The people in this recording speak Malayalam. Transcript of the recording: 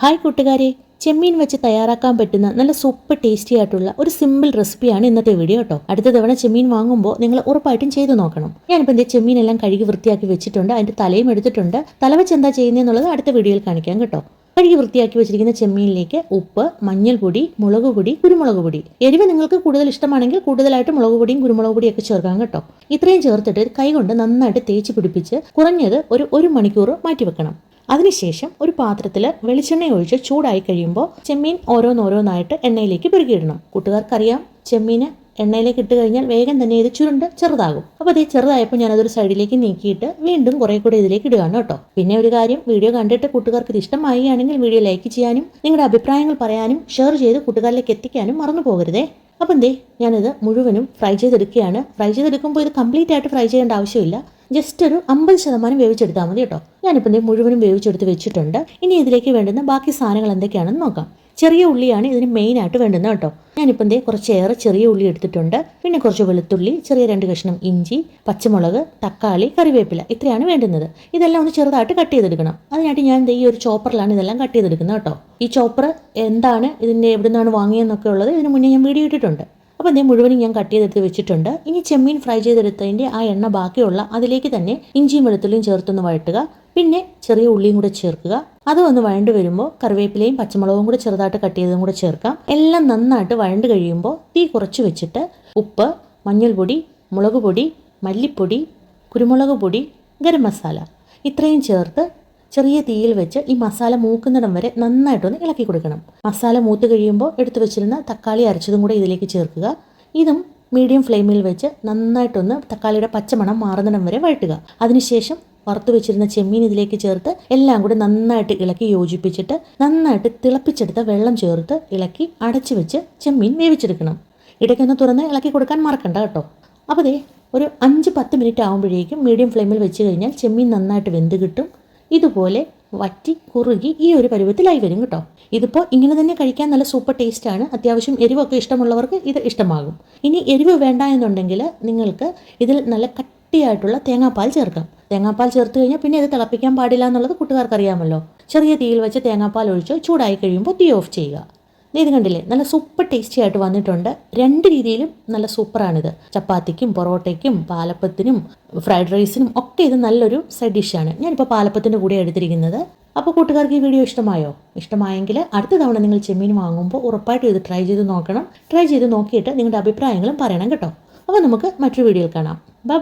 ഹായ് കൂട്ടുകാരെ ചെമ്മീൻ വെച്ച് തയ്യാറാക്കാൻ പറ്റുന്ന നല്ല സൂപ്പർ ടേസ്റ്റി ആയിട്ടുള്ള ഒരു സിമ്പിൾ റെസിപ്പിയാണ് ഇന്നത്തെ വീഡിയോ കേട്ടോ അടുത്ത തവണ ചെമ്മീൻ വാങ്ങുമ്പോൾ നിങ്ങൾ ഉറപ്പായിട്ടും ചെയ്തു നോക്കണം. ഞാനിപ്പോൾ എന്റെ ചെമ്മീൻ എല്ലാം കഴുകി വൃത്തിയാക്കി വെച്ചിട്ടുണ്ട് അതിന്റെ തലയും എടുത്തിട്ടുണ്ട്. തല വെച്ച് എന്താ ചെയ്യുന്നതെന്നുള്ളത് അടുത്ത വീഡിയോയിൽ കാണിക്കാം കേട്ടോ. കഴുകി വൃത്തിയാക്കി വെച്ചിരിക്കുന്ന ചെമ്മീനിലേക്ക് ഉപ്പ് മഞ്ഞൾപ്പൊടി മുളക് പൊടി കുരുമുളക് പൊടി. എരിവ് നിങ്ങൾക്ക് കൂടുതൽ ഇഷ്ടമാണെങ്കിൽ കൂടുതലായിട്ട് മുളക് പൊടിയും കുരുമുളക് പൊടിയും ഒക്കെ ചേർക്കാം കേട്ടോ. ഇത്രയും ചേർത്തിട്ട് കൈകൊണ്ട് നന്നായിട്ട് തേച്ച് പിടിപ്പിച്ച് കുറഞ്ഞത് ഒരു ഒരു മണിക്കൂർ മാറ്റി വെക്കണം അതിനുശേഷം ഒരു പാത്രത്തിൽ വെളിച്ചെണ്ണ ഒഴിച്ച് ചൂടായി കഴിയുമ്പോൾ ചെമ്മീൻ ഓരോന്നോരോന്നായിട്ട് എണ്ണയിലേക്ക് പെരുകിയിടണം. കൂട്ടുകാർക്കറിയാം ചെമ്മീന് എണ്ണയിലേക്ക് ഇട്ട് കഴിഞ്ഞാൽ വേഗം തന്നെ ഇത് ചുരുണ്ട് ചെറുതാകും. അപ്പോൾ അതേ ചെറുതായപ്പോൾ ഞാനതൊരു സൈഡിലേക്ക് നീക്കിയിട്ട് വീണ്ടും കുറേ കൂടെ ഇതിലേക്ക് ഇടുകയാണ് കേട്ടോ. പിന്നെ ഒരു കാര്യം വീഡിയോ കണ്ടിട്ട് കൂട്ടുകാർക്ക് ഇത് ഇഷ്ടമാവുകയാണെങ്കിൽ വീഡിയോ ലൈക്ക് ചെയ്യാനും നിങ്ങളുടെ അഭിപ്രായങ്ങൾ പറയാനും ഷെയർ ചെയ്ത് കൂട്ടുകാരിലേക്ക് എത്തിക്കാനും മറന്നു പോകരുതേ അപ്പം എന്തേ ഞാനിത് മുഴുവനും ഫ്രൈ ചെയ്തെടുക്കുകയാണ്. ഫ്രൈ ചെയ്തെടുക്കുമ്പോൾ ഇത് കംപ്ലീറ്റ് ആയിട്ട് ഫ്രൈ ചെയ്യേണ്ട ആവശ്യമില്ല. ജസ്റ്റ് ഒരു അമ്പത് ശതമാനം വേവിച്ചെടുത്താൽ മതി കേട്ടോ. ഞാനിപ്പോൾ മുഴുവനും വേവിച്ചെടുത്ത് വെച്ചിട്ടുണ്ട്. ഇനി ഇതിലേക്ക് വേണ്ടുന്ന ബാക്കി സാധനങ്ങൾ എന്തൊക്കെയാണെന്ന് നോക്കാം. ചെറിയ ഉള്ളിയാണ് ഇതിന് മെയിനായിട്ട് വേണ്ടുന്നത് കേട്ടോ. ഞാനിപ്പം ദേ കുറച്ചേറെ ചെറിയ ഉള്ളി എടുത്തിട്ടുണ്ട്. പിന്നെ കുറച്ച് വെളുത്തുള്ളി ചെറിയ രണ്ട് കഷ്ണം ഇഞ്ചി പച്ചമുളക് തക്കാളി കറിവേപ്പില ഇത്രയാണ് വേണ്ടുന്നത്. ഇതെല്ലാം ഒന്ന് ചെറുതായിട്ട് കട്ട് ചെയ്തെടുക്കണം. അതിനായിട്ട് ഞാൻ ഈ ഒരു ചോപ്പറിലാണ് ഇതെല്ലാം കട്ട് ചെയ്തെടുക്കുന്നത് കേട്ടോ. ഈ ചോപ്പർ എന്താണ് ഇതിന്റെ എവിടെ നിന്നാണ് ഉള്ളത് ഇതിന് മുന്നേ ഞാൻ വീഡിയോ ഇട്ടിട്ടുണ്ട്. അപ്പോൾ അതേ മുഴുവനും ഞാൻ കട്ട് ചെയ്തെടുത്ത് വെച്ചിട്ടുണ്ട്. ഇനി ചെമ്മീൻ ഫ്രൈ ചെയ്തെടുത്തതിന്റെ ആ എണ്ണ ബാക്കിയുള്ള അതിലേക്ക് തന്നെ ഇഞ്ചിയും വെളുത്തുള്ളിയും ചേർത്തൊന്ന് വഴട്ടുക. പിന്നെ ചെറിയ ഉള്ളിയും കൂടെ ചേർക്കുക. അത് ഒന്ന് വഴണ്ട് വരുമ്പോൾ കറിവേപ്പിലയും പച്ചമുളകും കൂടി ചെറുതായിട്ട് കട്ട് ചെയ്തതും കൂടെ ചേർക്കാം. എല്ലാം നന്നായിട്ട് വഴണ്ട് കഴിയുമ്പോൾ തീ കുറച്ച് വെച്ചിട്ട് ഉപ്പ് മഞ്ഞൾപ്പൊടി മുളക് പൊടി മല്ലിപ്പൊടി കുരുമുളക് പൊടി ഗരം മസാല ഇത്രയും ചേർത്ത് ചെറിയ തീയിൽ വെച്ച് ഈ മസാല മൂക്കുന്നിടം വരെ നന്നായിട്ടൊന്ന് ഇളക്കി കൊടുക്കണം. മസാല മൂത്ത് കഴിയുമ്പോൾ എടുത്തു വെച്ചിരുന്ന തക്കാളി അരച്ചതും കൂടെ ഇതിലേക്ക് ചേർക്കുക. ഇതും മീഡിയം ഫ്ലെയിമിൽ വെച്ച് നന്നായിട്ടൊന്ന് തക്കാളിയുടെ പച്ചമണം മാറുന്നിടം വരെ വഴട്ടുക. അതിനുശേഷം വറുത്ത് വെച്ചിരുന്ന ചെമ്മീൻ ഇതിലേക്ക് ചേർത്ത് എല്ലാം കൂടി നന്നായിട്ട് ഇളക്കി യോജിപ്പിച്ചിട്ട് നന്നായിട്ട് തിളപ്പിച്ചെടുത്ത വെള്ളം ചേർത്ത് ഇളക്കി അടച്ചു വെച്ച് ചെമ്മീൻ വേവിച്ചെടുക്കണം. ഇടയ്ക്കൊന്ന് തുറന്ന് ഇളക്കി കൊടുക്കാൻ മറക്കണ്ട കേട്ടോ. അപ്പോൾ ദേ ഒരു അഞ്ച് പത്ത് മിനിറ്റ് ആകുമ്പോഴേക്കും മീഡിയം ഫ്ലെയിമിൽ വെച്ച് കഴിഞ്ഞാൽ ചെമ്മീൻ നന്നായിട്ട് വെന്ത് കിട്ടും. ഇതുപോലെ വറ്റി കുറുകി ഈ ഒരു പരുവത്തിലായി വരും കേട്ടോ. ഇതിപ്പോൾ ഇങ്ങനെ തന്നെ കഴിക്കാൻ നല്ല സൂപ്പർ ടേസ്റ്റ് ആണ്. അത്യാവശ്യം എരിവൊക്കെ ഇഷ്ടമുള്ളവർക്ക് ഇത് ഇഷ്ടമാകും. ഇനി എരിവ് വേണ്ട എന്നുണ്ടെങ്കിൽ നിങ്ങൾക്ക് ഇതിൽ നല്ല കട്ടിയായിട്ടുള്ള തേങ്ങാപ്പാൽ ചേർക്കാം. തേങ്ങാപ്പാൽ ചേർത്ത് കഴിഞ്ഞാൽ പിന്നെ ഇത് തിളപ്പിക്കാൻ പാടില്ല എന്നുള്ളത് കൂട്ടുകാർക്ക് അറിയാമല്ലോ ചെറിയ തീയിൽ വെച്ച് തേങ്ങാപ്പാൽ ഒഴിച്ച് ചൂടായി കഴിയുമ്പോൾ തീ ഓഫ് ചെയ്യുക. ഇത് കണ്ടില്ലേ? നല്ല സൂപ്പർ ടേസ്റ്റി ആയിട്ട് വന്നിട്ടുണ്ട്. രണ്ട് രീതിയിലും നല്ല സൂപ്പറാണിത്. ചപ്പാത്തിക്കും പൊറോട്ടയ്ക്കും പാലപ്പത്തിനും ഫ്രൈഡ് റൈസിനും ഒക്കെ ഇത് നല്ലൊരു സൈഡ് ഡിഷാണ് ഞാനിപ്പോൾ പാലപ്പത്തിന്റെ കൂടെ എടുത്തിരിക്കുന്നത്. അപ്പോൾ കൂട്ടുകാർക്ക് ഈ വീഡിയോ ഇഷ്ടമായോ? ഇഷ്ടമായെങ്കിൽ അടുത്ത തവണ നിങ്ങൾ ചെമ്മീൻ വാങ്ങുമ്പോൾ ഉറപ്പായിട്ടും ഇത് ട്രൈ ചെയ്ത് നോക്കണം. ട്രൈ ചെയ്ത് നോക്കിയിട്ട് നിങ്ങളുടെ അഭിപ്രായങ്ങളും പറയണം കേട്ടോ. അപ്പോൾ നമുക്ക് മറ്റൊരു വീഡിയോയിൽ കാണാം. ബൈ